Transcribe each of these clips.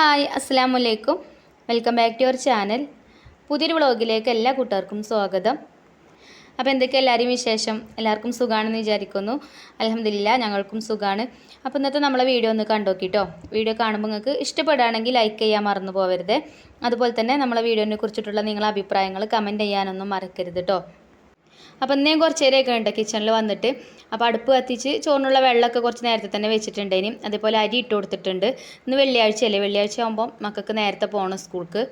Hi അസ്സാം വലൈക്കും welcome back to your channel. പുതിയൊരു വ്ളോഗിലേക്ക് എല്ലാ കൂട്ടുകാർക്കും സ്വാഗതം. അപ്പോൾ എന്തൊക്കെ എല്ലാവരും വിശേഷം? എല്ലാവർക്കും സുഖമാണെന്ന് വിചാരിക്കുന്നു. അലഹമില്ല ഞങ്ങൾക്കും സുഖമാണ് അപ്പോൾ ഇന്നത്തെ നമ്മളെ വീഡിയോ ഒന്ന് കണ്ടോക്കിട്ടോ വീഡിയോ കാണുമ്പോൾ നിങ്ങൾക്ക് ഇഷ്ടപ്പെടുകയാണെങ്കിൽ ലൈക്ക് ചെയ്യാൻ മറന്നു പോകരുത് അതുപോലെ തന്നെ നമ്മളെ വീഡിയോനെ കുറിച്ചിട്ടുള്ള നിങ്ങളെ അഭിപ്രായങ്ങൾ കമന്റ് ചെയ്യാനൊന്നും മറക്കരുത് കേട്ടോ അപ്പോൾ ഇന്നേ കുറച്ച് നേരമൊക്കെ ഉണ്ട് കിച്ചണിൽ വന്നിട്ട്. അപ്പോൾ അടുപ്പ് കത്തിച്ച് ചോറിനുള്ള വെള്ളമൊക്കെ കുറച്ച് നേരത്തെ തന്നെ വെച്ചിട്ടുണ്ടേനും അതേപോലെ അരി ഇട്ട് കൊടുത്തിട്ടുണ്ട്. ഇന്ന് വെള്ളിയാഴ്ചയല്ലേ? വെള്ളിയാഴ്ച ആകുമ്പോൾ മക്കൾക്ക് നേരത്തെ പോകണം സ്കൂൾക്ക്.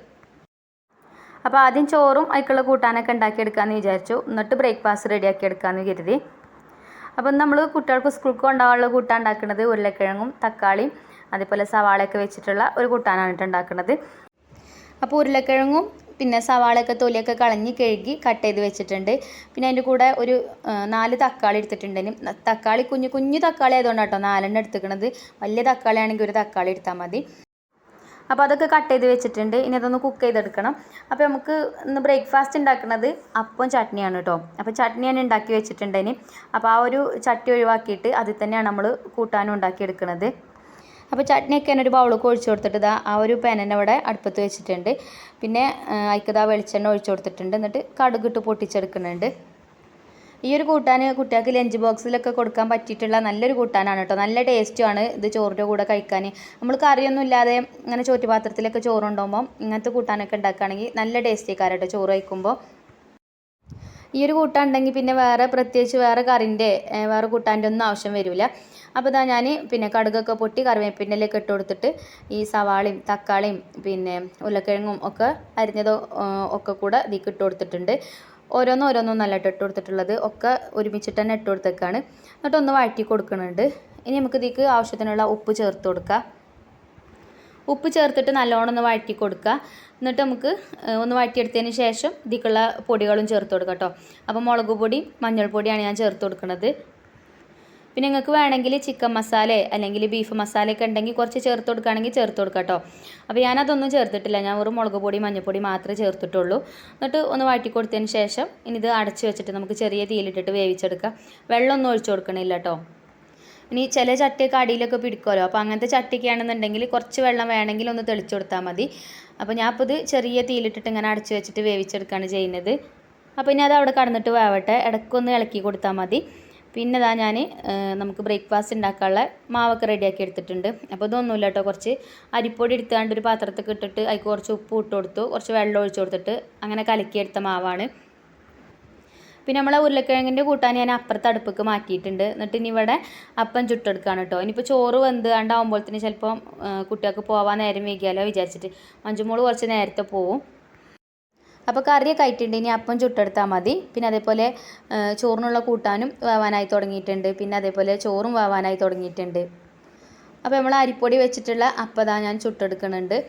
അപ്പോൾ ആദ്യം ചോറും അതിക്കുള്ള കൂട്ടാനൊക്കെ ഉണ്ടാക്കിയെടുക്കാമെന്ന് വിചാരിച്ചു. എന്നിട്ട് ബ്രേക്ക്ഫാസ്റ്റ് റെഡിയാക്കി എടുക്കാമെന്ന് കരുതി. അപ്പം നമ്മൾ കുട്ടികൾക്ക് സ്കൂൾക്ക് കൊണ്ടുപോകാനുള്ള കൂട്ടാൻ ഉണ്ടാക്കുന്നത് ഉരുളക്കിഴങ്ങും തക്കാളിയും അതേപോലെ സവാളയൊക്കെ വെച്ചിട്ടുള്ള ഒരു കൂട്ടാനാണ് കേട്ടോ ഉണ്ടാക്കുന്നത്. അപ്പോൾ ഉരുളക്കിഴങ്ങും പിന്നെ സവാളയൊക്കെ തൊലിയൊക്കെ കളഞ്ഞ് കഴുകി കട്ട് ചെയ്ത് വെച്ചിട്ടുണ്ട്. പിന്നെ അതിന്റെ കൂടെ ഒരു നാല് തക്കാളി എടുത്തിട്ടുണ്ടെങ്കിലും തക്കാളി കുഞ്ഞു കുഞ്ഞു തക്കാളി ആയതുകൊണ്ട് കേട്ടോ നാലെണ്ണം എടുത്തിക്കണത്. വലിയ തക്കാളി ആണെങ്കിൽ ഒരു തക്കാളി എടുത്താൽ മതി. അപ്പോൾ അതൊക്കെ കട്ട് ചെയ്ത് വെച്ചിട്ടുണ്ട്. ഇനി അതൊന്ന് കുക്ക് ചെയ്തെടുക്കണം. അപ്പോൾ നമുക്ക് ഇന്ന് ബ്രേക്ക്ഫാസ്റ്റ് ഉണ്ടാക്കുന്നത് അപ്പം ചട്നിയാണ് കേട്ടോ അപ്പോൾ ചട്നിയാണ് ഉണ്ടാക്കി വെച്ചിട്ടുണ്ടെങ്കിൽ അപ്പോൾ ആ ഒരു ചട്ടി ഒഴിവാക്കിയിട്ട് അതിൽ തന്നെയാണ് നമ്മൾ കൂട്ടാനും ഉണ്ടാക്കിയെടുക്കുന്നത് അപ്പോൾ ചട്നിയൊക്കെ ഞാൻ ഒരു ബൗളൊക്കെ ഒഴിച്ചു കൊടുത്തിട്ട് ഇതാ ആ ഒരു പെനന്നെ അവിടെ അടുപ്പത്ത് വെച്ചിട്ടുണ്ട്. പിന്നെ അയക്കതാ വെളിച്ചെണ്ണ ഒഴിച്ചു കൊടുത്തിട്ടുണ്ട്. എന്നിട്ട് കടുകിട്ട് പൊട്ടിച്ചെടുക്കുന്നുണ്ട്. ഈ ഒരു കൂട്ടാൻ കുട്ടികൾക്ക് ലഞ്ച് ബോക്സിലൊക്കെ കൊടുക്കാൻ പറ്റിയിട്ടുള്ള നല്ലൊരു കൂട്ടാനാണ് കേട്ടോ. നല്ല ടേസ്റ്റുമാണ് ഇത് ചോറിന്റെ കൂടെ കഴിക്കാൻ. നമ്മൾ കറിയൊന്നും ഇല്ലാതെ ഇങ്ങനെ ചോറ്റുപാത്രത്തിലൊക്കെ ചോറുണ്ടാകുമ്പോൾ ഇങ്ങനത്തെ കൂട്ടാനൊക്കെ ഉണ്ടാക്കുകയാണെങ്കിൽ നല്ല ടേസ്റ്റി കാരട്ടോ ചോറ് കഴിക്കുമ്പോൾ. ഈ ഒരു കൂട്ടാൻ ഉണ്ടെങ്കിൽ പിന്നെ വേറെ പ്രത്യേകിച്ച് വേറെ കറിന്റെ വേറെ കൂട്ടാന്റെ ഒന്നും ആവശ്യം വരില്ല. അപ്പോൾ ഇതാ ഞാൻ പിന്നെ കടുകൊക്കെ പൊട്ടി കറിവേപ്പിന്റെലൊക്കെ ഇട്ട് കൊടുത്തിട്ട് ഈ സവാളയും തക്കാളിയും പിന്നെ ഉരുളക്കിഴങ്ങും ഒക്കെ അരിഞ്ഞത് ഒക്കെ കൂടെ ഇതിക്ക് ഇട്ട് കൊടുത്തിട്ടുണ്ട്. ഓരോന്നും ഓരോന്നും നല്ല ഇട്ട് കൊടുത്തിട്ടുള്ളത് ഒക്കെ ഒരുമിച്ചിട്ട് തന്നെ ഇട്ട് കൊടുത്തേക്കാണ്. എന്നിട്ടൊന്ന് വഴറ്റി കൊടുക്കുന്നുണ്ട്. ഇനി നമുക്ക് ഇതിക്ക് ആവശ്യത്തിനുള്ള ഉപ്പ് ചേർത്ത് കൊടുക്കാം. ഉപ്പ് ചേർത്തിട്ട് നല്ലോണം ഒന്ന് വഴറ്റി കൊടുക്കുക. എന്നിട്ട് നമുക്ക് ഒന്ന് വഴറ്റിയെടുത്തതിന് ശേഷം ഇതിക്കുള്ള പൊടികളും ചേർത്ത് കൊടുക്കുക കേട്ടോ. അപ്പോൾ മുളക് പൊടി മഞ്ഞൾപ്പൊടിയാണ് ഞാൻ ചേർത്ത് കൊടുക്കുന്നത്. പിന്നെ നിങ്ങൾക്ക് വേണമെങ്കിൽ ചിക്കൻ മസാല അല്ലെങ്കിൽ ബീഫ് മസാലയൊക്കെ ഉണ്ടെങ്കിൽ കുറച്ച് ചേർത്ത് കൊടുക്കുകയാണെങ്കിൽ ചേർത്ത് കൊടുക്കുക കേട്ടോ. അപ്പോൾ ഞാനതൊന്നും ചേർത്തിട്ടില്ല. ഞാൻ വെറും മുളക് പൊടി മഞ്ഞൾപ്പൊടി മാത്രമേ ചേർത്തിട്ടുള്ളൂ. എന്നിട്ട് ഒന്ന് വാറ്റി കൊടുത്തതിന് ശേഷം ഇനി ഇത് അടച്ച് വെച്ചിട്ട് നമുക്ക് ചെറിയ തീയിലിട്ടിട്ട് വേവിച്ചെടുക്കാം വെള്ളമൊന്നും ഒഴിച്ചു കൊടുക്കണില്ല കേട്ടോ. ഇനി ചില ചട്ടിയൊക്കെ അടിയിലൊക്കെ പിടിക്കുമല്ലോ. അപ്പോൾ അങ്ങനത്തെ ചട്ടിക്കാണെന്നുണ്ടെങ്കിൽ കുറച്ച് വെള്ളം വേണമെങ്കിൽ ഒന്ന് തെളിച്ചു കൊടുത്താൽ മതി. അപ്പോൾ ഞാൻ അപ്പോൾ ഇത് ചെറിയ തീയിലിട്ടിട്ട് ഇങ്ങനെ അടച്ചു വെച്ചിട്ട് വേവിച്ചെടുക്കുകയാണ് ചെയ്യുന്നത്. അപ്പോൾ ഇനി അത് അവിടെ കടന്നിട്ട് വേവട്ടെ. ഇടയ്ക്കൊന്ന് ഇളക്കി കൊടുത്താൽ മതി. പിന്നെ ഇതാ ഞാൻ നമുക്ക് ബ്രേക്ക്ഫാസ്റ്റ് ഉണ്ടാക്കാനുള്ള മാവൊക്കെ റെഡിയാക്കി എടുത്തിട്ടുണ്ട്. അപ്പോൾ ഇതൊന്നുമില്ല കേട്ടോ. കുറച്ച് അരിപ്പൊടി എടുത്താണ്ട് ഒരു പാത്രത്തിൽ ഇട്ടിട്ട് അതിൽ കുറച്ച് ഉപ്പ് ഇട്ട് കൊടുത്തു. കുറച്ച് വെള്ളം ഒഴിച്ചു കൊടുത്തിട്ട് അങ്ങനെ കലക്കിയെടുത്ത മാവാണ്. പിന്നെ നമ്മളെ ഉരുളക്കിഴങ്ങിന്റെ കൂട്ടാൻ ഞാൻ അപ്പുറത്ത് അടുപ്പിക്ക് മാറ്റിയിട്ടുണ്ട്. എന്നിട്ട് ഇനി ഇവിടെ അപ്പം ചുട്ടെടുക്കുകയാണ് കേട്ടോ ഇനിയിപ്പോൾ ചോറ് വെന്തുകാണ്ടാവുമ്പോഴത്തേന് ചിലപ്പം കുട്ടികൾക്ക് പോവാൻ നേരം വൈകിയാലോ വിചാരിച്ചിട്ട്. മഞ്ചുമോൾ കുറച്ച് നേരത്തെ പോവും. അപ്പോൾ കറിയൊക്കെ ആയിട്ടുണ്ട്. ഇനി അപ്പം ചുട്ടെടുത്താൽ മതി. പിന്നെ അതേപോലെ ചോറിനുള്ള കൂട്ടാനും വേവാനായി തുടങ്ങിയിട്ടുണ്ട്. പിന്നെ അതേപോലെ ചോറും വേവാനായി തുടങ്ങിയിട്ടുണ്ട്. അപ്പോൾ നമ്മൾ അരിപ്പൊടി വെച്ചിട്ടുള്ള അപ്പതാ ഞാൻ ചുട്ടെടുക്കുന്നുണ്ട്.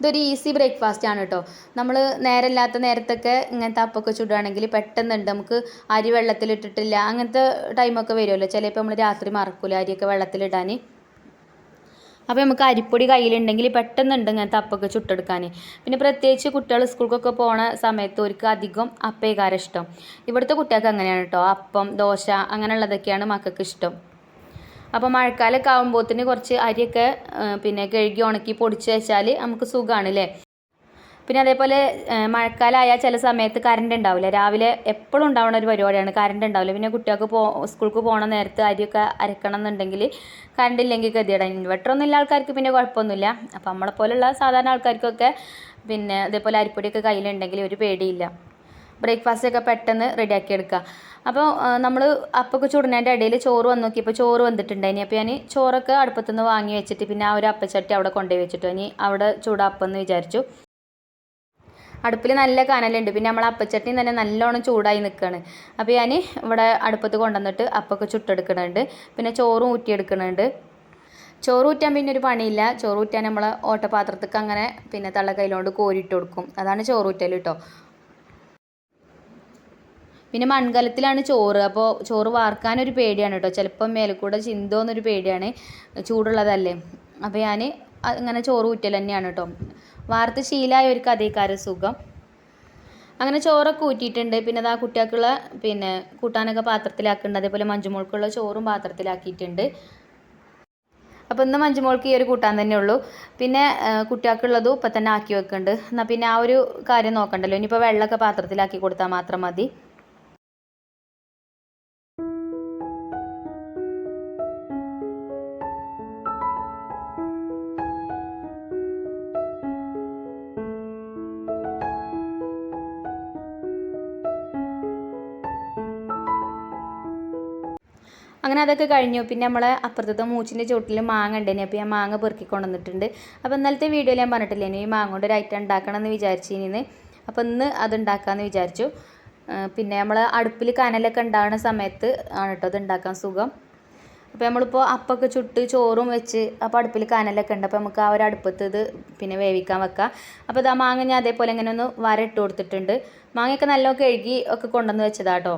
ഇതൊരു ഈസി ബ്രേക്ക്ഫാസ്റ്റ് ആണ് കേട്ടോ നമ്മൾ നേരമില്ലാത്ത നേരത്തൊക്കെ ഇങ്ങനത്തെ അപ്പൊക്കെ ചുടുകയാണെങ്കിൽ പെട്ടെന്നുണ്ട്. നമുക്ക് അരി വെള്ളത്തിലിട്ടിട്ടില്ല. അങ്ങനത്തെ ടൈമൊക്കെ വരുമല്ലോ. ചിലപ്പോൾ നമ്മൾ രാത്രി മറക്കൂല അരിയൊക്കെ വെള്ളത്തിലിടാൻ അപ്പോൾ നമുക്ക് അരിപ്പൊടി കയ്യിലുണ്ടെങ്കിൽ പെട്ടെന്നുണ്ട് ഇങ്ങനത്തെ അപ്പൊക്കെ ചുട്ടെടുക്കാൻ പിന്നെ പ്രത്യേകിച്ച് കുട്ടികൾ സ്കൂൾക്കൊക്കെ പോണ സമയത്ത് അവർക്ക് അധികം അപ്പേകാരം ഇഷ്ടം. ഇവിടുത്തെ കുട്ടികൾക്ക് അങ്ങനെയാണ് കേട്ടോ അപ്പം ദോശ അങ്ങനെയുള്ളതൊക്കെയാണ് മക്കൾക്ക് ഇഷ്ടം. അപ്പോൾ മഴക്കാലമൊക്കെ ആകുമ്പോഴത്തേന് കുറച്ച് അരിയൊക്കെ പിന്നെ കഴുകി ഉണക്കി പൊടിച്ച് വെച്ചാൽ നമുക്ക് സുഖമാണ് അല്ലേ പിന്നെ അതേപോലെ മഴക്കാലമായാൽ ചില സമയത്ത് കറണ്ട് ഉണ്ടാവില്ല രാവിലെ എപ്പോഴും ഉണ്ടാവുന്ന ഒരു പരിപാടിയാണ് കറണ്ട് ഉണ്ടാവില്ല പിന്നെ കുട്ടികൾക്ക് പോ സ്കൂൾക്ക് പോകണ നേരത്ത് അരിയൊക്കെ അരക്കണം എന്നുണ്ടെങ്കിൽ കറണ്ട് ഇല്ലെങ്കിൽ ഗതിയുടെ ഇൻവെർട്ടർ ഒന്നും ഇല്ല ആൾക്കാർക്ക് പിന്നെ കുഴപ്പമൊന്നുമില്ല. അപ്പോൾ നമ്മളെപ്പോലുള്ള സാധാരണ ആൾക്കാർക്കൊക്കെ പിന്നെ അതേപോലെ അരിപ്പൊടിയൊക്കെ കയ്യിലുണ്ടെങ്കിൽ ഒരു പേടിയില്ല. ബ്രേക്ക്ഫാസ്റ്റ് ഒക്കെ പെട്ടെന്ന് റെഡിയാക്കി എടുക്കുക അപ്പോൾ നമ്മൾ അപ്പൊക്കെ ചുടുന്നതിന്റെ ഇടയിൽ ചോറ് വന്ന് നോക്കിയപ്പോൾ ചോറ് വന്നിട്ടുണ്ടായിനി. അപ്പോൾ ഞാൻ ചോറൊക്കെ അടുപ്പത്തുനിന്ന് വാങ്ങി വെച്ചിട്ട് പിന്നെ ആ ഒരു അപ്പച്ചട്ടി അവിടെ കൊണ്ടുപോയി വെച്ചിട്ടു. ഇനി അവിടെ ചൂടാപ്പം എന്ന് വിചാരിച്ചു. അടുപ്പിൽ നല്ല കനലുണ്ട്. പിന്നെ നമ്മൾ അപ്പച്ചട്ടി തന്നെ നല്ലോണം ചൂടായി നിൽക്കുകയാണ് അപ്പോൾ ഞാൻ ഇവിടെ അടുപ്പത്ത് കൊണ്ടുവന്നിട്ട് അപ്പൊക്കെ ചുട്ടെടുക്കുന്നുണ്ട് പിന്നെ ചോറും ഊറ്റിയെടുക്കുന്നുണ്ട് ചോറ് ഊറ്റാൻ പിന്നെ ഒരു പണിയില്ല. ചോറ് ഊറ്റാൻ നമ്മൾ ഓട്ടപാത്രത്തേക്ക് അങ്ങനെ പിന്നെ തള്ള കയ്യിലോണ്ട് കോരിയിട്ട് കൊടുക്കും. അതാണ് ചോറ് ഊറ്റൽ കേട്ടോ പിന്നെ മൺകലത്തിലാണ് ചോറ്. അപ്പോൾ ചോറ് വാർക്കാനൊരു പേടിയാണ് കേട്ടോ. ചിലപ്പം മേലക്കൂടെ ചിന്തോന്നൊരു പേടിയാണ്. ചൂടുള്ളതല്ലേ. അപ്പോൾ ഞാൻ അങ്ങനെ ചോറ് ഊറ്റൽ തന്നെയാണ് കേട്ടോ. വാർത്ത് ശീലമായവർക്ക് അതേക്കാരം സുഖം. അങ്ങനെ ചോറൊക്കെ ഊറ്റിയിട്ടുണ്ട്. പിന്നെ അതാ കുട്ടികൾക്കുള്ള പിന്നെ കൂട്ടാനൊക്കെ പാത്രത്തിലാക്കുന്നുണ്ട്. അതേപോലെ മഞ്ചുമോൾക്കുള്ള ചോറും പാത്രത്തിലാക്കിയിട്ടുണ്ട്. അപ്പോൾ ഇന്ന് മഞ്ചുമോൾക്ക് ഈ ഒരു കൂട്ടാൻ തന്നെ ഉള്ളൂ. പിന്നെ ആ, കുട്ടികൾക്കുള്ളതും ഇപ്പം തന്നെ ആക്കി വെക്കുന്നുണ്ട്. എന്നാൽ പിന്നെ ആ ഒരു കാര്യം നോക്കണ്ടല്ലോ. ഇനിയിപ്പോൾ വെള്ളമൊക്കെ പാത്രത്തിലാക്കി കൊടുത്താൽ മാത്രം മതി. അങ്ങനെ അതൊക്കെ കഴിഞ്ഞു. പിന്നെ നമ്മളെ അപ്പുറത്തെ മൂച്ചിന്റെ ചുവട്ടിൽ മാങ്ങ ഉണ്ടേനെ. അപ്പോൾ ഞാൻ മാങ്ങ പെറുക്കി കൊണ്ടുവന്നിട്ടുണ്ട്. അപ്പോൾ ഇന്നലത്തെ വീഡിയോയിൽ ഞാൻ പറഞ്ഞിട്ടില്ലേ ഈ മാങ്ങ കൊണ്ട് ഒരു ഐറ്റം ഉണ്ടാക്കണം എന്ന് വിചാരിച്ചു ഇനി അപ്പോൾ ഇന്ന് അത് ഉണ്ടാക്കാമെന്ന് വിചാരിച്ചു. പിന്നെ നമ്മൾ അടുപ്പിൽ കനലൊക്കെ ഉണ്ടാകുന്ന സമയത്ത് ആണ് കേട്ടോ അത് ഉണ്ടാക്കാൻ സുഖം. അപ്പോൾ നമ്മളിപ്പോൾ അപ്പൊക്കെ ചുട്ട് ചോറും വെച്ച് അപ്പോൾ അടുപ്പിൽ കനലൊക്കെ ഉണ്ട്. അപ്പോൾ നമുക്ക് ആ ഒരു അടുപ്പത്ത് ഇത് പിന്നെ വേവിക്കാൻ വെക്കാം. അപ്പോൾ ഇതാ മാങ്ങ ഞാൻ അതേപോലെ ഇങ്ങനെ ഒന്ന് വര ഇട്ട് കൊടുത്തിട്ടുണ്ട്. മാങ്ങയൊക്കെ നല്ലോണം കഴുകി ഒക്കെ കൊണ്ടുവന്ന് വെച്ചതാട്ടോ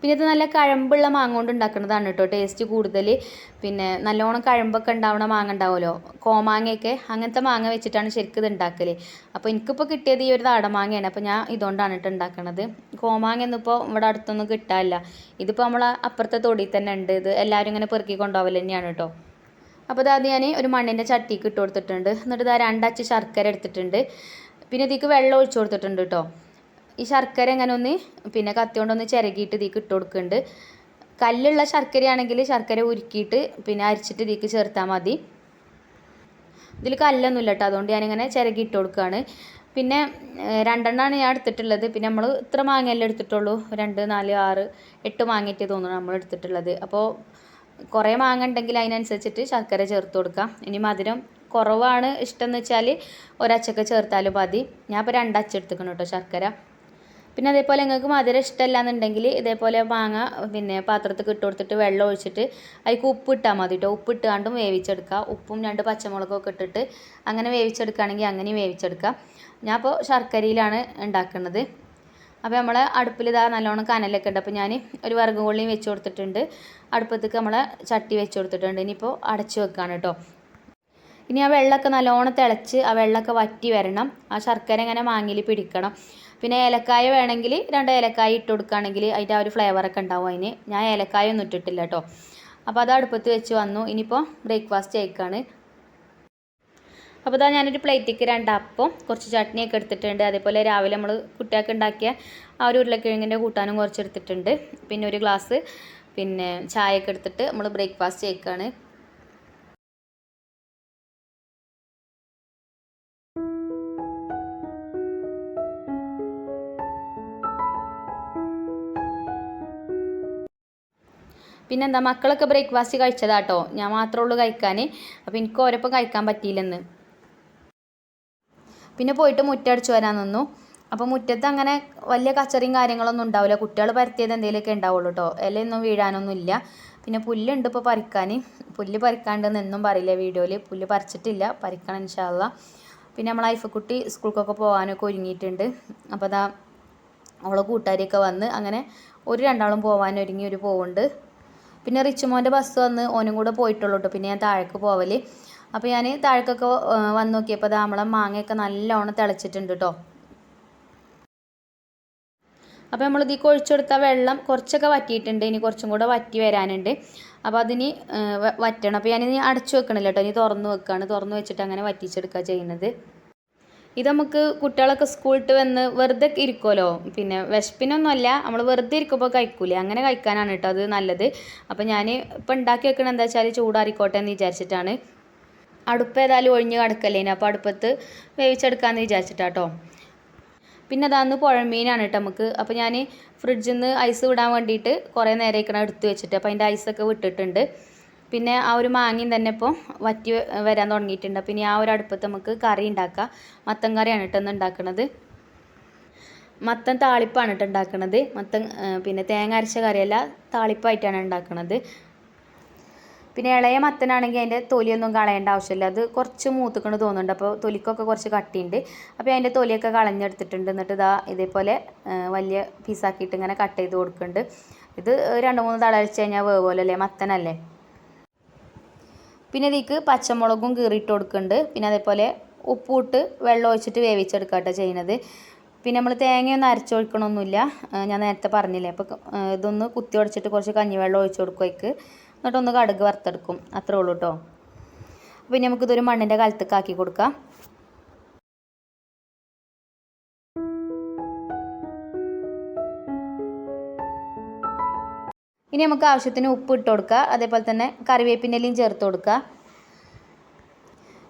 പിന്നെ ഇത് നല്ല കഴമ്പുള്ള മാങ്ങ കൊണ്ട് ഉണ്ടാക്കുന്നതാണ് കേട്ടോ. ടേസ്റ്റ് കൂടുതൽ. പിന്നെ നല്ലോണം കഴമ്പൊക്കെ ഉണ്ടാവുന്ന മാങ്ങ ഉണ്ടാവുമല്ലോ. കോമാങ്ങയൊക്കെ അങ്ങനത്തെ മാങ്ങ വെച്ചിട്ടാണ് ശരിക്കും ഇത് ഉണ്ടാക്കൽ അപ്പോൾ എനിക്കിപ്പോൾ കിട്ടിയത് ഈ ഒരു നാടൻ മാങ്ങയാണ് അപ്പോൾ ഞാൻ ഇതുകൊണ്ടാണ് കേട്ടോ ഉണ്ടാക്കണത്. കോമാങ്ങ ഒന്നും ഇപ്പോൾ ഇവിടെ അടുത്തൊന്നും കിട്ടാനില്ല. ഇതിപ്പോൾ നമ്മൾ അപ്പുറത്തെ തൊടിയിൽ തന്നെ ഉണ്ട്. ഇത് എല്ലാവരും ഇങ്ങനെ പെറുക്കി കൊണ്ടുപോകൽ തന്നെയാണ് കേട്ടോ. അപ്പോൾ അത് ഞാൻ ഒരു മണ്ണിന്റെ ചട്ടിക്ക് ഇട്ട് കൊടുത്തിട്ടുണ്ട്. എന്നിട്ട് ഇതാ രണ്ടച്ച് ശർക്കര എടുത്തിട്ടുണ്ട്. പിന്നെ ഇതിക്ക് വെള്ളം ഒഴിച്ചു കൊടുത്തിട്ടുണ്ട് കേട്ടോ. ഈ ശർക്കര ഇങ്ങനെ ഒന്ന് പിന്നെ കത്തി കൊണ്ടൊന്ന് ചിരകിയിട്ട് ഇതിക്ക് ഇട്ട് കൊടുക്കുന്നുണ്ട്. കല്ലുള്ള ശർക്കരയാണെങ്കിൽ ശർക്കര ഉരുക്കിയിട്ട് പിന്നെ അരിച്ചിട്ട് ഇതിക്ക് ചേർത്താൽ മതി. ഇതിൽ കല്ലൊന്നുമില്ല കേട്ടോ അതുകൊണ്ട് ഞാനിങ്ങനെ ചിരകി ഇട്ട് കൊടുക്കുകയാണ് പിന്നെ രണ്ടെണ്ണമാണ് ഞാൻ എടുത്തിട്ടുള്ളത്. പിന്നെ നമ്മൾ ഇത്ര മാങ്ങയല്ലേ എടുത്തിട്ടുള്ളൂ? രണ്ട് നാല് ആറ് എട്ട് മാങ്ങയിട്ട് തോന്നുന്നു നമ്മൾ എടുത്തിട്ടുള്ളത്. അപ്പോൾ കുറേ മാങ്ങ ഉണ്ടെങ്കിൽ അതിനനുസരിച്ചിട്ട് ശർക്കര ചേർത്ത് കൊടുക്കാം. ഇനി മധുരം കുറവാണ് ഇഷ്ടം എന്ന് വെച്ചാൽ ഒരച്ചൊക്കെ ചേർത്താലും മതി. ഞാൻ ഇപ്പോൾ രണ്ടച്ച കേട്ടോ ശർക്കര. പിന്നെ അതേപോലെ നിങ്ങൾക്ക് മധുരം ഇഷ്ടമല്ല എന്നുണ്ടെങ്കിൽ ഇതേപോലെ മാങ്ങ പിന്നെ പാത്രത്തിൽ ഇട്ട് കൊടുത്തിട്ട് വെള്ളം ഒഴിച്ചിട്ട് അതിലേക്ക് ഉപ്പ് ഇട്ടാൽ മതി കേട്ടോ ഉപ്പ് ഇട്ടുകൊണ്ടും വേവിച്ചെടുക്കുക. ഉപ്പും രണ്ട് പച്ചമുളകൊക്കെ ഇട്ടിട്ട് അങ്ങനെ വേവിച്ചെടുക്കുകയാണെങ്കിൽ അങ്ങനെയും വേവിച്ചെടുക്കാം ഞാൻ ഇപ്പോൾ ശർക്കരയിലാണ് ഉണ്ടാക്കുന്നത്. അപ്പോൾ നമ്മൾ അടുപ്പിൽ ഇതാ നല്ലോണം കനലൊക്കെ ഉണ്ട്. അപ്പോൾ ഞാൻ ഒരു വിറക് കൊള്ളിയും വെച്ച് കൊടുത്തിട്ടുണ്ട്. അടുപ്പത്തേക്ക് നമ്മൾ ചട്ടി വെച്ച് കൊടുത്തിട്ടുണ്ട്. ഇനിയിപ്പോൾ അടച്ച് വെക്കുകയാണ് കേട്ടോ ഇനി ആ വെള്ളമൊക്കെ നല്ലോണം തിളച്ച് ആ വെള്ളമൊക്കെ വറ്റി വരണം. ആ ശർക്കര ഇങ്ങനെ മാങ്ങിൽ പിടിക്കണം. പിന്നെ ഏലക്കായ വേണമെങ്കിൽ രണ്ട് ഏലക്കായ ഇട്ട് കൊടുക്കുകയാണെങ്കിൽ അതിന്റെ ആ ഒരു ഫ്ലേവറൊക്കെ ഉണ്ടാവും അതിന്. ഞാൻ ഏലക്കായ ഒന്നും ഇട്ടിട്ടില്ല കേട്ടോ. അപ്പോൾ അത് അടുപ്പത്ത് വെച്ച് വന്നു. ഇനിയിപ്പോൾ ബ്രേക്ക്ഫാസ്റ്റ് കഴിക്കാണ് അപ്പോൾ ഇതാ ഞാനൊരു പ്ലേറ്റിക്ക് രണ്ട് അപ്പം കുറച്ച് ചട്നിയൊക്കെ എടുത്തിട്ടുണ്ട്. അതേപോലെ രാവിലെ നമ്മൾ കുട്ടികൾക്ക് ഉണ്ടാക്കിയ ആ ഒരു ഉരുളക്കിഴങ്ങിന്റെ കൂട്ടാനും കുറച്ച് എടുത്തിട്ടുണ്ട്. പിന്നെ ഒരു ഗ്ലാസ് പിന്നെ ചായയൊക്കെ എടുത്തിട്ട് നമ്മൾ ബ്രേക്ക്ഫാസ്റ്റ് കഴിക്കുകയാണ് പിന്നെ എന്താ മക്കളൊക്കെ ബ്രേക്ക്ഫാസ്റ്റ് കഴിച്ചതാട്ടോ. ഞാൻ മാത്രമേ ഉള്ളൂ കഴിക്കാൻ അപ്പോൾ എനിക്ക് ഓരോപ്പം കഴിക്കാൻ പറ്റിയില്ലെന്ന്. പിന്നെ പോയിട്ട് മുറ്റടിച്ചു വരാൻ നിന്നു. അപ്പോൾ മുറ്റത്ത് അങ്ങനെ വലിയ കച്ചറിയും കാര്യങ്ങളൊന്നും ഉണ്ടാവില്ല. കുട്ടികൾ പരത്തിയത് എന്തെങ്കിലുമൊക്കെ ഉണ്ടാവുള്ളൂ കേട്ടോ ഇലയൊന്നും വീഴാനൊന്നും ഇല്ല. പിന്നെ പുല്ലുണ്ട് ഇപ്പോൾ പറിക്കാൻ പുല്ല് പറിക്കാണ്ടെന്ന് എന്നും പറയില്ല വീഡിയോയിൽ പുല്ല് പറിച്ചിട്ടില്ല. പറിക്കണം ഇൻഷാല്ല പിന്നെ നമ്മൾ ഐഫക്കുട്ടി സ്കൂൾക്കൊക്കെ പോകാനൊക്കെ ഒരുങ്ങിയിട്ടുണ്ട്. അപ്പോൾ അതാ അവളെ കൂട്ടുകാരിയൊക്കെ വന്ന് അങ്ങനെ ഒരു രണ്ടാളും പോകാനൊരുങ്ങി ഒരു പോകുന്നുണ്ട് പിന്നെ റിച്ചുമോന്റെ ബസ് വന്ന് ഓനും കൂടെ പോയിട്ടുള്ളൂ കേട്ടോ പിന്നെ ഞാൻ താഴേക്ക് പോവൽ അപ്പോൾ ഞാൻ താഴേക്കൊക്കെ വന്ന് നോക്കിയപ്പോൾ നമ്മളെ മാങ്ങയൊക്കെ നല്ലോണം തിളച്ചിട്ടുണ്ട് കേട്ടോ അപ്പോൾ നമ്മൾ ഇതിൽ ഒഴിച്ചെടുത്ത വെള്ളം കുറച്ചൊക്കെ വറ്റിയിട്ടുണ്ട്. ഇനി കുറച്ചും കൂടെ വറ്റി വരാനുണ്ട്. അപ്പോൾ അതിന് വറ്റണം. അപ്പോൾ ഞാനിനി അടച്ചു വെക്കണില്ല കേട്ടോ ഇനി തുറന്ന് വെക്കുകയാണ് തുറന്ന് വെച്ചിട്ട് അങ്ങനെ വറ്റിച്ചെടുക്കുക ചെയ്യുന്നത്. ഇത് നമുക്ക് കുട്ടികളൊക്കെ സ്കൂളിട്ട് വന്ന് വെറുതെ ഇരിക്കുമല്ലോ പിന്നെ വിശപ്പിനൊന്നുമല്ല നമ്മൾ വെറുതെ ഇരിക്കുമ്പോൾ കഴിക്കൂലേ? അങ്ങനെ കഴിക്കാനാണ് കേട്ടോ അത് നല്ലത്. അപ്പോൾ ഞാൻ ഇപ്പം ഉണ്ടാക്കി വെക്കണത് എന്താ വെച്ചാൽ ചൂടാറിക്കോട്ടെ എന്ന് വിചാരിച്ചിട്ടാണ്. അടുപ്പ് ഏതായാലും ഒഴിഞ്ഞ് കിടക്കല്ലേ അപ്പോൾ അടുപ്പത്ത് വേവിച്ചെടുക്കാമെന്ന് വിചാരിച്ചിട്ടാട്ടോ. പിന്നെ അതാന്ന് പുഴമീനാണ് കേട്ടോ നമുക്ക്. അപ്പോൾ ഞാൻ ഫ്രിഡ്ജിൽ നിന്ന് ഐസ് വിടാൻ വേണ്ടിയിട്ട് കുറേ നേരം എടുത്ത് വെച്ചിട്ട്. അപ്പോൾ അതിന്റെ ഐസൊക്കെ വിട്ടിട്ടുണ്ട്. പിന്നെ ആ ഒരു മാങ്ങയും തന്നെ ഇപ്പോൾ വറ്റി വരാൻ തുടങ്ങിയിട്ടുണ്ട്. അപ്പോൾ ഇനി ആ ഒരു അടുപ്പത്ത് നമുക്ക് കറി ഉണ്ടാക്കാം. മത്തൻ കറിയാണ് കേട്ടോ ഇന്ന് ഉണ്ടാക്കുന്നത് മത്തൻ താളിപ്പാണ് കേട്ടോ ഉണ്ടാക്കുന്നത് മത്തൻ പിന്നെ തേങ്ങ അരച്ച കറിയല്ല താളിപ്പായിട്ടാണ് ഉണ്ടാക്കുന്നത് പിന്നെ ഇളയ മത്തനാണെങ്കിൽ അതിന്റെ തൊലിയൊന്നും കളയേണ്ട ആവശ്യമില്ല. അത് കുറച്ച് മൂത്തുക്കണ് തോന്നുന്നുണ്ട്. അപ്പോൾ തൊലിക്കൊക്കെ കുറച്ച് കട്ടിയുണ്ട്. അപ്പോൾ അതിന്റെ തൊലിയൊക്കെ കളഞ്ഞെടുത്തിട്ടുണ്ട്. എന്നിട്ട് ഇതാ ഇതേപോലെ വലിയ പീസാക്കിയിട്ട് ഇങ്ങനെ കട്ട് ചെയ്ത് കൊടുക്കുന്നുണ്ട്. ഇത് രണ്ട് മൂന്ന് തളരിച്ച് കഴിഞ്ഞാൽ വേവുമല്ലോ അല്ലേ? മത്തനല്ലേ? പിന്നെ ഇതിക്ക് പച്ചമുളകും കീറിയിട്ട് കൊടുക്കുന്നുണ്ട്. പിന്നെ അതേപോലെ ഉപ്പുമിട്ട് വെള്ളം ഒഴിച്ചിട്ട് വേവിച്ചെടുക്കുക കേട്ടോ ചെയ്യുന്നത്. പിന്നെ നമ്മൾ തേങ്ങയൊന്നും അരച്ചൊഴിക്കണമൊന്നുമില്ല ഞാൻ നേരത്തെ പറഞ്ഞില്ലേ അപ്പോൾ ഇതൊന്ന് കുത്തി ഉടച്ചിട്ട് കുറച്ച് കഞ്ഞിവെള്ളം ഒഴിച്ച് കൊടുക്കും അതിക്ക് എന്നിട്ടൊന്ന് കടുക് വറുത്തെടുക്കും. അത്രേ ഉള്ളൂ കേട്ടോ. പിന്നെ നമുക്കിതൊരു മണ്ണിന്റെ കലത്തേക്ക് ആക്കി കൊടുക്കാം. ഇനി നമുക്ക് ആവശ്യത്തിന് ഉപ്പ് ഇട്ട് കൊടുക്കുക. അതേപോലെ തന്നെ കറിവേപ്പിന്റെലയും ചേർത്ത് കൊടുക്കുക.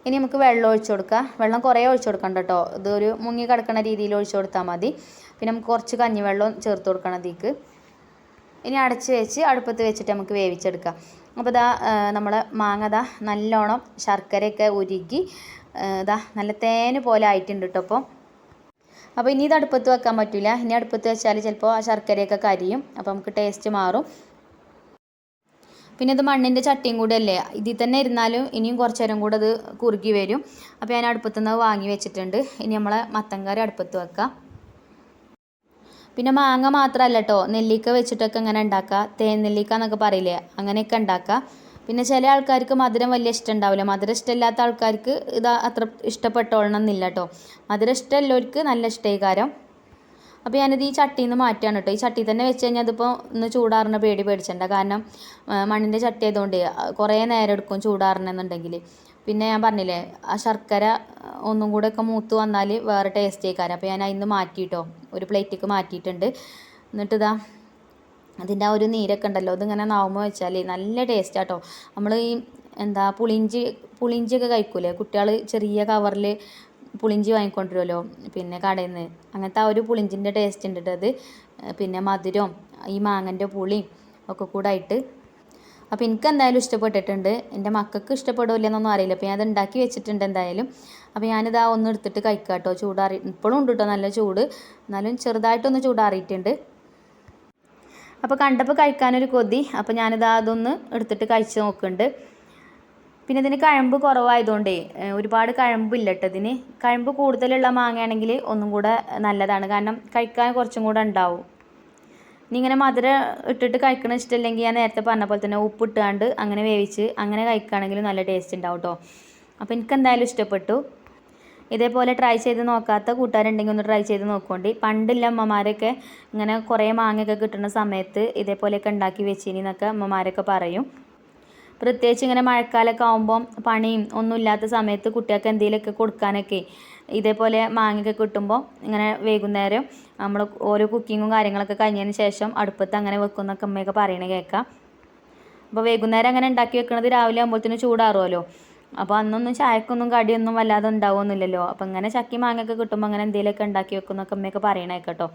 ഇനി നമുക്ക് വെള്ളം ഒഴിച്ച് കൊടുക്കുക. വെള്ളം കുറേ ഒഴിച്ച് കൊടുക്കണ്ട കേട്ടോ. ഇതൊരു മുങ്ങി കിടക്കുന്ന രീതിയിൽ ഒഴിച്ച് കൊടുത്താൽ മതി. പിന്നെ നമുക്ക് കുറച്ച് കഞ്ഞിവെള്ളം ചേർത്ത് കൊടുക്കണം അതിലേക്ക്. ഇനി അടച്ച് വെച്ച് അടുപ്പത്ത് വെച്ചിട്ട് നമുക്ക് വേവിച്ചെടുക്കാം. അപ്പോൾ ഇതാ നമ്മളെ മാങ്ങ ദാ നല്ലോണം ശർക്കരയൊക്കെ ഉരുകി ഇതാ നല്ല തേന് പോലെ ആയിട്ടുണ്ട് കേട്ടോ അപ്പോൾ അപ്പോൾ ഇനി ഇത് അടുപ്പത്ത് വെക്കാൻ പറ്റില്ല ഇനി അടുപ്പത്ത് വെച്ചാൽ ചിലപ്പോൾ ആ ശർക്കരയൊക്കെ കരിയും. അപ്പോൾ നമുക്ക് ടേസ്റ്റ് മാറും. പിന്നെ ഇത് മണ്ണിന്റെ ചട്ടിയും കൂടെ അല്ലേ ഇതിൽ തന്നെ ഇരുന്നാലും ഇനിയും കുറച്ച് നേരം കൂടെ അത് കുറുകി വരും. അപ്പോൾ ഞാൻ അടുപ്പത്ത് നിന്ന് വാങ്ങി വെച്ചിട്ടുണ്ട്. ഇനി നമ്മളെ മത്തൻ കറി അടുപ്പത്ത് വെക്കാം. പിന്നെ മാങ്ങ മാത്രമല്ല കേട്ടോ. നെല്ലിക്ക വെച്ചിട്ടൊക്കെ അങ്ങനെ ഉണ്ടാക്കുക. തേൻ നെല്ലിക്ക എന്നൊക്കെ പറയില്ലേ? അങ്ങനെയൊക്കെ ഉണ്ടാക്കുക. പിന്നെ ചില ആൾക്കാർക്ക് മധുരം വലിയ ഇഷ്ടം ഉണ്ടാവില്ല. മധുരം ഇഷ്ടമില്ലാത്ത ആൾക്കാർക്ക് ഇത് അത്ര ഇഷ്ടപ്പെട്ടോളണം എന്നില്ല കേട്ടോ. മധുരം ഇഷ്ടമുള്ളവർക്ക് നല്ല ഇഷ്ടീകാരം അപ്പോൾ ഞാനിത് ഈ ചട്ടിയിൽ നിന്ന് മാറ്റുകയാണ് കേട്ടോ. ഈ ചട്ടി തന്നെ വെച്ച് കഴിഞ്ഞാൽ അതിപ്പോൾ ഒന്ന് ചൂടാറിന് പേടി പേടിച്ചണ്ട. കാരണം മണ്ണിന്റെ ചട്ടി ആയതുകൊണ്ട് കുറേ നേരം എടുക്കും ചൂടാറണമെന്നുണ്ടെങ്കിൽ പിന്നെ ഞാൻ പറഞ്ഞില്ലേ ആ ശർക്കര ഒന്നും കൂടെ ഒക്കെ മൂത്ത് വന്നാൽ വേറെ ടേസ്റ്റ് ആയിക്കാരം. അപ്പോൾ ഞാൻ അതിന്ന് മാറ്റിയിട്ടോ ഒരു പ്ലേറ്റിക്ക് മാറ്റിയിട്ടുണ്ട്. എന്നിട്ട് ഇതാ അതിന്റെ ആ ഒരു നീരൊക്കെ ഉണ്ടല്ലോ അതിങ്ങനെ നാവുമ്പോൾ വെച്ചാൽ നല്ല ടേസ്റ്റ് ആട്ടോ. നമ്മൾ ഈ എന്താ പുളിഞ്ചി പുളിഞ്ചിയൊക്കെ കഴിക്കൂലേ? കുട്ടികൾ ചെറിയ കവറിൽ പുളിഞ്ചി വാങ്ങിക്കൊണ്ടുവരുമല്ലോ പിന്നെ കടയിൽ നിന്ന് അങ്ങനത്തെ ആ ഒരു പുളിഞ്ചിന്റെ ടേസ്റ്റ് ഉണ്ട് അത്. പിന്നെ മധുരവും ഈ മാങ്ങന്റെ പുളിയും ഒക്കെ കൂടെ ആയിട്ട് അപ്പോൾ എനിക്ക് എന്തായാലും ഇഷ്ടപ്പെട്ടിട്ടുണ്ട്. എന്റെ മക്കൾക്ക് ഇഷ്ടപ്പെടില്ല എന്നൊന്നും അറിയില്ല. അപ്പോൾ അത് ഉണ്ടാക്കി വെച്ചിട്ടുണ്ട് എന്തായാലും. അപ്പോൾ ഞാനിതാ ഒന്ന് എടുത്തിട്ട് കഴിക്കാം കേട്ടോ ചൂടാറി ഇപ്പോഴും ഉണ്ട് കേട്ടോ നല്ല ചൂട്. എന്നാലും ചെറുതായിട്ടൊന്ന് ചൂടാറിയിട്ടുണ്ട്. അപ്പോൾ കണ്ടപ്പോൾ കഴിക്കാനൊരു കൊതി. അപ്പോൾ ഞാനിതാ അതൊന്ന് എടുത്തിട്ട് കഴിച്ച് നോക്കുന്നുണ്ട്. പിന്നെ ഇതിന് കഴമ്പ് കുറവായതുകൊണ്ടേ ഒരുപാട് കഴമ്പില്ല കേട്ടോ ഇതിന്. കഴമ്പ് കൂടുതലുള്ള മാങ്ങയാണെങ്കിൽ ഒന്നും കൂടെ നല്ലതാണ്. കാരണം കഴിക്കാൻ കുറച്ചും കൂടെ ഉണ്ടാവും. ഇനി ഇങ്ങനെ മധുരം ഇട്ടിട്ട് കഴിക്കണം ഇഷ്ടമില്ലെങ്കിൽ ഞാൻ നേരത്തെ പറഞ്ഞ പോലെ തന്നെ ഉപ്പ് ഇട്ടാണ്ട് അങ്ങനെ വേവിച്ച് അങ്ങനെ കഴിക്കുകയാണെങ്കിൽ നല്ല ടേസ്റ്റ് ഉണ്ടാവും കേട്ടോ അപ്പോൾ എനിക്ക് എന്തായാലും ഇഷ്ടപ്പെട്ടു. ഇതേപോലെ ട്രൈ ചെയ്ത് നോക്കാത്ത കൂട്ടുകാരുണ്ടെങ്കിൽ ഒന്ന് ട്രൈ ചെയ്ത് നോക്കുകൊണ്ട് പണ്ടുള്ള അമ്മമാരൊക്കെ ഇങ്ങനെ കുറേ മാങ്ങയൊക്കെ കിട്ടുന്ന സമയത്ത് ഇതേപോലെയൊക്കെ ഉണ്ടാക്കി വെച്ചിനി അമ്മമാരൊക്കെ പറയും. പ്രത്യേകിച്ച് ഇങ്ങനെ മഴക്കാലമൊക്കെ ആകുമ്പം പണിയും ഒന്നും ഇല്ലാത്ത സമയത്ത് കുട്ടികൾക്ക് എന്തെങ്കിലുമൊക്കെ കൊടുക്കാനൊക്കെ ഇതേപോലെ മാങ്ങയൊക്കെ കിട്ടുമ്പോൾ ഇങ്ങനെ വൈകുന്നേരം നമ്മൾ ഓരോ കുക്കിങ്ങും കാര്യങ്ങളൊക്കെ കഴിഞ്ഞതിന് ശേഷം അടുപ്പത്ത് അങ്ങനെ വെക്കുന്നൊക്കെ അമ്മയൊക്കെ പറയണ കേൾക്കാം. അപ്പോൾ വൈകുന്നേരം അങ്ങനെ ഉണ്ടാക്കി വെക്കുന്നത് രാവിലെ ആകുമ്പോഴത്തേന് ചൂടാറുമല്ലോ അപ്പോൾ അന്നൊന്നും ചായക്കൊന്നും കടിയൊന്നും വല്ലാതെ ഉണ്ടാവുമൊന്നുമില്ലല്ലോ അപ്പോൾ ഇങ്ങനെ ചക്കി മാങ്ങയൊക്കെ കിട്ടുമ്പോൾ അങ്ങനെ എന്തെങ്കിലുമൊക്കെ ഉണ്ടാക്കി വെക്കുന്നൊക്കെ അമ്മയൊക്കെ പറയണേക്കെട്ടോ കേട്ടോ.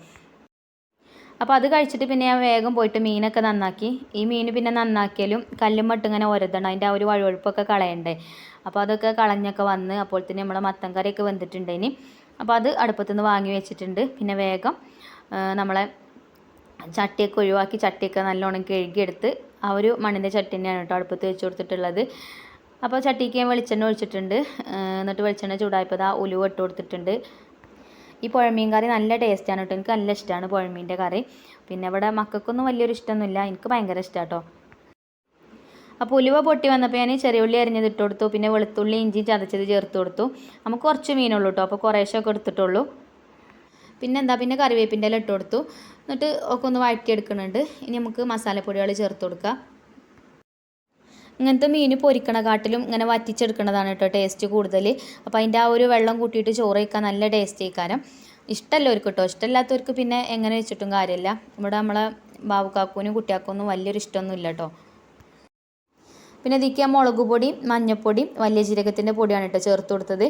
അപ്പോൾ അത് കഴിച്ചിട്ട് പിന്നെ ഞാൻ വേഗം പോയിട്ട് മീനൊക്കെ നന്നാക്കി. ഈ മീൻ പിന്നെ നന്നാക്കിയാലും കല്ലും മട്ടും ഇങ്ങനെ ഒരതണം. അതിന്റെ ആ ഒരു വഴുവഴുപ്പൊക്കെ കളയണ്ടേ. അപ്പോൾ അതൊക്കെ കളഞ്ഞൊക്കെ വന്ന് അപ്പോൾ തന്നെ നമ്മളെ മത്തൻ കറിയൊക്കെ വെന്തിട്ടുണ്ടേനി. അപ്പോൾ അത് അടുപ്പത്തുനിന്ന് വാങ്ങി വെച്ചിട്ടുണ്ട്. പിന്നെ വേഗം നമ്മളെ ചട്ടിയൊക്കെ ഒഴിവാക്കി ചട്ടിയൊക്കെ നല്ലോണം കഴുകിയെടുത്ത് ആ ഒരു മണ്ണിന്റെ ചട്ടി തന്നെയാണ് കേട്ടോ അടുപ്പത്ത് വെച്ച് കൊടുത്തിട്ടുള്ളത്. അപ്പോൾ ചട്ടിക്ക് ഞാൻ വെളിച്ചെണ്ണ ഒഴിച്ചിട്ടുണ്ട്. എന്നിട്ട് വെളിച്ചെണ്ണ ചൂടായപ്പോൾ ആ ഉലുവ ഇട്ട് കൊടുത്തിട്ടുണ്ട്. ഈ പുഴമീൻ കറി നല്ല ടേസ്റ്റാണ് കേട്ടോ എനിക്ക് നല്ല ഇഷ്ടമാണ് പുഴമീന്റെ കറി. പിന്നെ ഇവിടെ മക്കൾക്കൊന്നും വലിയൊരു ഇഷ്ടമൊന്നുമില്ല. എനിക്ക് ഭയങ്കര ഇഷ്ടമാണ് കേട്ടോ അപ്പോൾ ഉലുവ പൊട്ടി വന്നപ്പോൾ ഞാൻ ചെറിയ ഉള്ളി അരിഞ്ഞത് ഇട്ട് കൊടുത്തു. പിന്നെ വെളുത്തുള്ളി ഇഞ്ചി ചതച്ചത് ചേർത്ത് കൊടുത്തു. നമുക്ക് കുറച്ച് മീനുള്ളൂ കേട്ടോ അപ്പോൾ കുറേശ്ശൊക്കെ എടുത്തിട്ടുള്ളൂ. പിന്നെ എന്താ? പിന്നെ കറിവേപ്പിന്റെ ഇല ഇട്ട് കൊടുത്തു. എന്നിട്ട് ഒക്കെ ഒന്ന് വഴറ്റിയെടുക്കുന്നുണ്ട്. ഇനി നമുക്ക് മസാലപ്പൊടികൾ ചേർത്ത് കൊടുക്കാം. ഇങ്ങനത്തെ മീൻ പൊരിക്കണ കാട്ടിലും ഇങ്ങനെ വറ്റിച്ചെടുക്കണതാണ് കേട്ടോ ടേസ്റ്റ് കൂടുതൽ അപ്പോൾ അതിന്റെ ആ ഒരു വെള്ളം കൂട്ടിയിട്ട് ചോറ് വയ്ക്കാൻ നല്ല ടേസ്റ്റ് ആയിക്കാരം. ഇഷ്ടമല്ലവർക്ക് കേട്ടോ. ഇഷ്ടമില്ലാത്തവർക്ക് പിന്നെ എങ്ങനെ വെച്ചിട്ടും കാര്യമില്ല. ഇവിടെ നമ്മളെ ബാബുക്കാക്കൂനും കുട്ടിയാക്കൂനും വലിയൊരു ഇഷ്ടമൊന്നുമില്ല കേട്ടോ. പിന്നെ ഇതിക്ക് മുളക് പൊടി മഞ്ഞൾപ്പൊടി വലിയ ജീരകത്തിന്റെ പൊടിയാണ് കേട്ടോ ചേർത്ത് കൊടുത്തത്.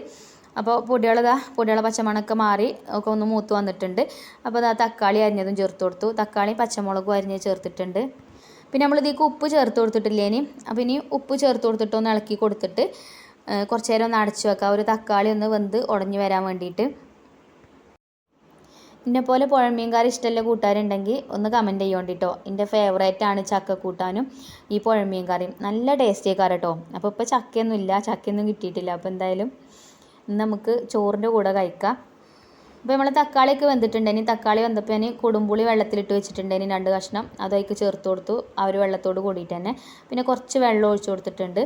അപ്പോൾ പൊടികളതാ പൊടികളെ പച്ചമണൊക്കെ മാറി ഒക്കെ ഒന്ന് മൂത്ത് വന്നിട്ടുണ്ട്. അപ്പോൾ അതാ തക്കാളി അരിഞ്ഞതും ചേർത്ത് കൊടുത്തു. തക്കാളി പച്ചമുളകും അരിഞ്ഞ് ചേർത്തിട്ടുണ്ട്. പിന്നെ നമ്മൾ ഉപ്പ് ചേർത്ത് കൊടുത്തിട്ടില്ലേ ഇനി? അപ്പോൾ ഇനി ഉപ്പ് ചേർത്ത് കൊടുത്തിട്ട് ഒന്ന് ഇളക്കി കൊടുത്തിട്ട് കുറച്ച് നേരം ഒന്ന് അടച്ചു വെക്കാം ഒരു തക്കാളി ഒന്ന് വെന്ത് ഉടഞ്ഞു വരാൻ വേണ്ടിയിട്ട്. എന്നെ പോലെ പുഴമീൻകാർ ഇഷ്ടമല്ല കൂട്ടാരുണ്ടെങ്കിൽ ഒന്ന് കമന്റ് ചെയ്യോണ്ടിട്ടോ എന്റെ ഫേവറേറ്റ് ആണ് ചക്ക കൂട്ടാനും ഈ പുഴമീൻ കറിയും നല്ല ടേസ്റ്റി കറി കേട്ടോ. അപ്പോൾ ഇപ്പോൾ ചക്കയൊന്നും ഇല്ല. ചക്കയൊന്നും കിട്ടിയിട്ടില്ല. അപ്പോൾ എന്തായാലും നമുക്ക് ചോറിന്റെ കൂടെ കഴിക്കാം. അപ്പോൾ നമ്മൾ തക്കാളിയൊക്കെ വെന്തിട്ടുണ്ടെങ്കിൽ തക്കാളി വന്നപ്പോൾ ഞാൻ കൊടുമ്പുളി വെള്ളത്തിലിട്ട് വെച്ചിട്ടുണ്ടെങ്കിൽ രണ്ട് കഷ്ണം. അതൊക്കെ ചേർത്ത് കൊടുത്തു. ആ ഒരു വെള്ളത്തോട് കൂടിയിട്ട് തന്നെ. പിന്നെ കുറച്ച് വെള്ളം ഒഴിച്ചു കൊടുത്തിട്ടുണ്ട്.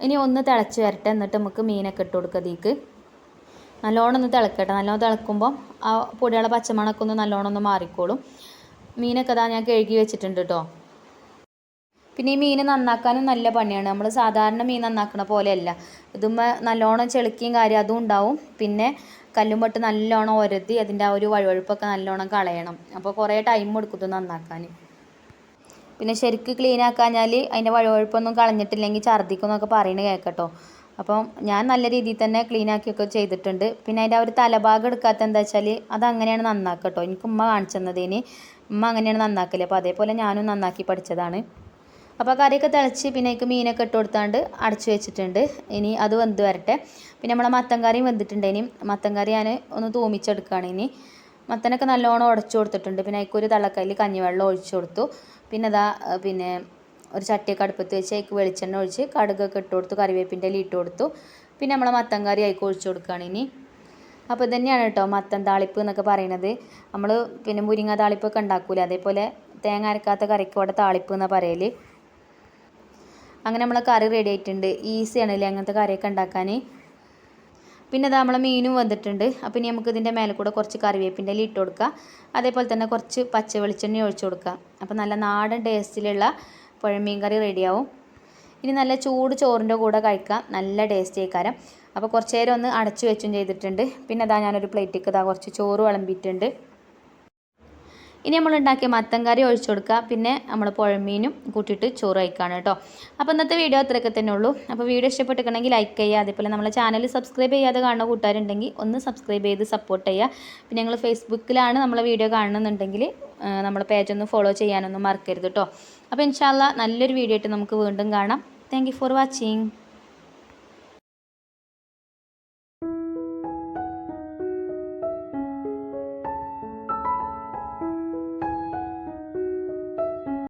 ഇനി ഒന്ന് തിളച്ച് വരട്ടെ. എന്നിട്ട് നമുക്ക് മീനൊക്കെ ഇട്ട് കൊടുക്കുക അതിക്ക് നല്ലോണം ഒന്ന് തിളക്കട്ടെ. നല്ലോണം തിളക്കുമ്പോൾ ആ പൊടിയുള്ള പച്ചമണൊക്കെ ഒന്ന് നല്ലോണം ഒന്ന് മാറിക്കോളും. മീനൊക്കെ അതാ ഞാൻ കഴുകി വെച്ചിട്ടുണ്ട് കേട്ടോ പിന്നെ ഈ മീൻ നന്നാക്കാനും നല്ല പണിയാണ്. നമ്മൾ സാധാരണ മീൻ നന്നാക്കണ പോലെയല്ല. ഇതുമ്പോൾ നല്ലോണം ചെളുക്കിയും കാര്യം അതും ഉണ്ടാവും. പിന്നെ കല്ലുമ്പട്ട് നല്ലോണം ഒരതി അതിന്റെ ആ ഒരു വഴുവഴുപ്പൊക്കെ നല്ലോണം കളയണം. അപ്പോൾ കുറേ ടൈം എടുക്കും നന്നാക്കാൻ. പിന്നെ ശരിക്ക് ക്ലീൻ ആക്കാഞ്ഞാൽ അതിന്റെ വഴുവഴുപ്പൊന്നും കളഞ്ഞിട്ടില്ലെങ്കിൽ ഛർദ്ദിക്കും എന്നൊക്കെ പറയണ കേൾക്കട്ടോ. അപ്പം ഞാൻ നല്ല രീതിയിൽ തന്നെ ക്ലീൻ ആക്കിയൊക്കെ ചെയ്തിട്ടുണ്ട്. പിന്നെ അതിന്റെ ആ ഒരു തലഭാഗം എടുക്കാത്ത എന്താ വെച്ചാൽ അത് അങ്ങനെയാണ് നന്നാക്കട്ടോ. എനിക്ക് ഉമ്മ കാണിച്ചു തന്നതിന്. ഉമ്മ അങ്ങനെയാണ് നന്നാക്കൽ. അപ്പോൾ അതേപോലെ ഞാനും നന്നാക്കി പഠിച്ചതാണ്. അപ്പോൾ കറിയൊക്കെ തിളച്ച് പിന്നെ അതിലേക്ക് മീനൊക്കെ ഇട്ട് കൊടുത്താണ്ട് അടച്ചു വെച്ചിട്ടുണ്ട്. ഇനി അത് വെന്ത് വരട്ടെ. പിന്നെ നമ്മളെ മത്തൻ കറിയും വെന്തിട്ടുണ്ട് ഇനി. മത്തൻ കറി ഞാൻ ഒന്ന് തൂമിച്ചെടുക്കുകയാണ് ഇനി. മത്തനൊക്കെ നല്ലോണം ഉടച്ചു കൊടുത്തിട്ടുണ്ട്. പിന്നെ അതിലേക്ക് ഒരു കഞ്ഞിവെള്ളം ഒഴിച്ചു കൊടുത്തു. പിന്നെ അതാ പിന്നെ ഒരു ചട്ടിയൊക്കെ അടുപ്പത്ത് വെച്ച് അതിലേക്ക് വെളിച്ചെണ്ണ ഒഴിച്ച് കടുകൊക്കെ ഇട്ട് കൊടുത്തു. കറിവേപ്പിന്റെ ഇല ഇട്ട് കൊടുത്തു. പിന്നെ നമ്മളെ മത്തൻ കറി അതിലേക്ക് ഒഴിച്ചു കൊടുക്കുകയാണ് ഇനി. അപ്പോൾ ഇതന്നെയാണ് കേട്ടോ മത്തൻ താളിപ്പ് എന്നൊക്കെ പറയുന്നത് നമ്മൾ പിന്നെ മുരിങ്ങ താളിപ്പൊക്കെ ഉണ്ടാക്കൂല? അതേപോലെ തേങ്ങ അരക്കാത്ത കറിക്ക് ഇവിടെ താളിപ്പ് എന്നാണ് പറയൽ അങ്ങനെ നമ്മളെ കറി റെഡി ആയിട്ടുണ്ട്. ഈസിയാണ് അങ്ങനത്തെ കറിയൊക്കെ ഉണ്ടാക്കാൻ? പിന്നെ അത് നമ്മളെ മീനും വന്നിട്ടുണ്ട്. അപ്പോൾ ഇനി നമുക്ക് ഇതിന്റെ മേലെ കൂടെ കുറച്ച് കറിവേപ്പിന്റെ ഇല ഇട്ട് കൊടുക്കുക അതേപോലെ തന്നെ കുറച്ച് പച്ച വെളിച്ചെണ്ണ ഒഴിച്ച് കൊടുക്കുക. അപ്പോൾ നല്ല നാടൻ ടേസ്റ്റിലുള്ള പുഴമീൻ കറി റെഡിയാവും ഇനി നല്ല ചൂട് ചോറിന്റെ കൂടെ കഴിക്കാം. നല്ല ടേസ്റ്റ് ആയിക്കാരം. അപ്പോൾ കുറച്ച് നേരം ഒന്ന് അടച്ചു വെച്ചും ചെയ്തിട്ടുണ്ട്. പിന്നെ അതാ ഞാനൊരു പ്ലേറ്റിക്ക് ഇതാ കുറച്ച് ചോറ് വിളമ്പിയിട്ടുണ്ട്. ഇനി നമ്മൾ ഉണ്ടാക്കിയ മത്തൻ കറി ഒഴിച്ചു കൊടുക്കുക. പിന്നെ നമ്മൾ പുഴമീനും കൂട്ടിയിട്ട് ചോറ് കഴിക്കുകയാണ് കേട്ടോ. അപ്പോൾ ഇന്നത്തെ വീഡിയോ അത്രയൊക്കെ തന്നെ ഉള്ളൂ. അപ്പോൾ വീഡിയോ ഇഷ്ടപ്പെട്ടിട്ടുണ്ടെങ്കിൽ ലൈക്ക് ചെയ്യുക. അതേപോലെ നമ്മളെ ചാനൽ സബ്സ്ക്രൈബ് ചെയ്യാതെ കാണുന്ന കൂട്ടുകാരുണ്ടെങ്കിൽ ഒന്ന് സബ്സ്ക്രൈബ് ചെയ്ത് സപ്പോർട്ട് ചെയ്യുക. പിന്നെ ഞങ്ങൾ ഫേസ്ബുക്കിലാണ് നമ്മളെ വീഡിയോ കാണുന്നുണ്ടെങ്കിൽ നമ്മളെ പേജ് ഒന്ന് ഫോളോ ചെയ്യാനൊന്നും മറക്കരുത് കേട്ടോ. അപ്പോൾ ഇൻഷാല്ല നല്ലൊരു വീഡിയോ ആയിട്ട് നമുക്ക് വീണ്ടും കാണാം. Thank for watching